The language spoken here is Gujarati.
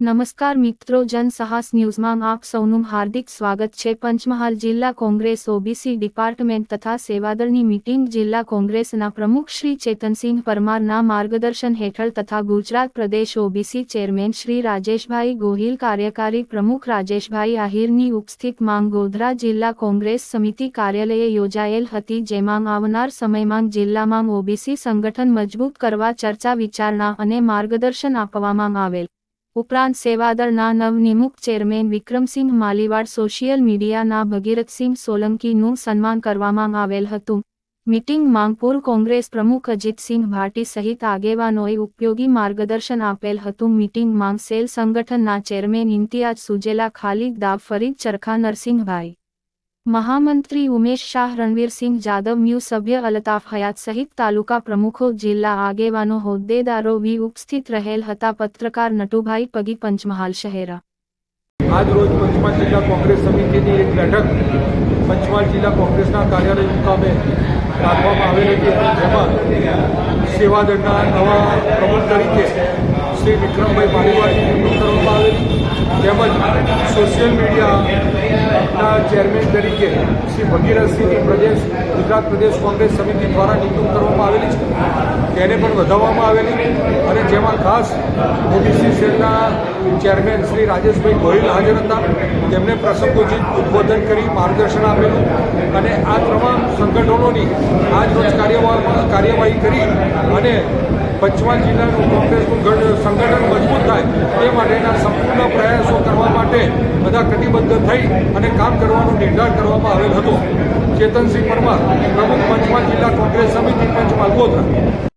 નમસ્કાર મિત્રો જનસાહસ ન્યૂઝમાં આપ સૌનું હાર્દિક સ્વાગત છે. પંચમહાલ જિલ્લા કોંગ્રેસ ઓબીસી ડિપાર્ટમેન્ટ તથા સેવાદળની મિટિંગ જિલ્લા કોંગ્રેસના પ્રમુખ શ્રી ચેતનસિંહ પરમારના માર્ગદર્શન હેઠળ તથા ગુજરાત પ્રદેશ ઓબીસી ચેરમેન શ્રી રાજેશભાઈ ગોહિલ, કાર્યકારી પ્રમુખ રાજેશભાઈ આહિરની ઉપસ્થિત માંગ ગોધરા જિલ્લા કોંગ્રેસ સમિતિ કાર્યાલયે યોજાયેલ હતી, જેમાં આવનાર સમયમાં જિલ્લામાં ઓબીસી સંગઠન મજબૂત કરવા ચર્ચા વિચારણા અને માર્ગદર્શન આપવામાં આવેલ. ઉપરાંત સેવાદળના નવનિમુક્ત ચેરમેન વિક્રમસિંહ માલીવાડ સોશિયલ મીડિયાના ભગીરથસિંહ સોલંકીનું સન્માન કરવામાં આવેલ હતું. મીટિંગ પૂર્વ કોંગ્રેસ પ્રમુખ અજીતસિંહ ભાટી સહિત આગેવાનોએ ઉપયોગી માર્ગદર્શન આપેલ હતું. મીટિંગ માંગ સેલ સંગઠનના ચેરમેન ઇમ્તિયાજ સુજેલા, ખાલિદ દાબ ફરીદ ચરખા, નરસિંહભાઈ મહામંત્રી ઉમેશ શાહ રણવીરસિંહ જાદવ મ્યુ સભ્ય અલતાફ હયાત સહિત તાલુકા પ્રમુખો જિલ્લા આગેવાનો હોદ્દેદારો વી ઉપસ્થિત રહેલ હતા પત્રકાર નટુભાઈ પગી પંચમહાલ શહેરા આજ રોજ પંચમહાલ જિલ્લા કોંગ્રેસ સમિતિની એક બેઠક પંચમહાલ જિલ્લા કોંગ્રેસના કાર્યાલય મુકામે રાખવામાં આવેલી હતી. જેમાં સેવાદળના નવા પ્રમુખ તરીકે શ્રી વિક્રમભાઈ પાલીવાડની નિમણૂક કરવામાં આવેલી. તેમજ સોશિયલ મીડિયાના ચેરમેન તરીકે શ્રી ભગીરથસિંહની પ્રદેશ, ગુજરાત પ્રદેશ કોંગ્રેસ સમિતિ દ્વારા નિમણૂક કરવામાં આવેલી છે. તેને પણ વધારવામાં આવેલી અને જેમાં ખાસ ઓબીસી સેલના ચેરમેન શ્રી રાજેશભાઈ ગોહિલ હાજર હતા. તેમણે પ્રસંગોચિત ઉદ્બોધન કરી, માર્ગદર્શન આપેલું અને આ તમામ સંગઠનોની આજરોજ કાર્યવાહી કાર્યવાહી કરી અને પંચમહાલ જિલ્લાનું કોંગ્રેસનું સંગઠન મજબૂત થાય તે માટેના સંપૂર્ણ પ્રયાસો કરવા માટે બધા કટિબદ્ધ થઈ અને કામ કરવાનો નિર્ધાર કરવામાં આવેલ હતો. ચેતનસિંહ પરમાર, પ્રમુખ પંચમહાલ જિલ્લા કોંગ્રેસ સમિતિ પંચમહાલ ગોધરા.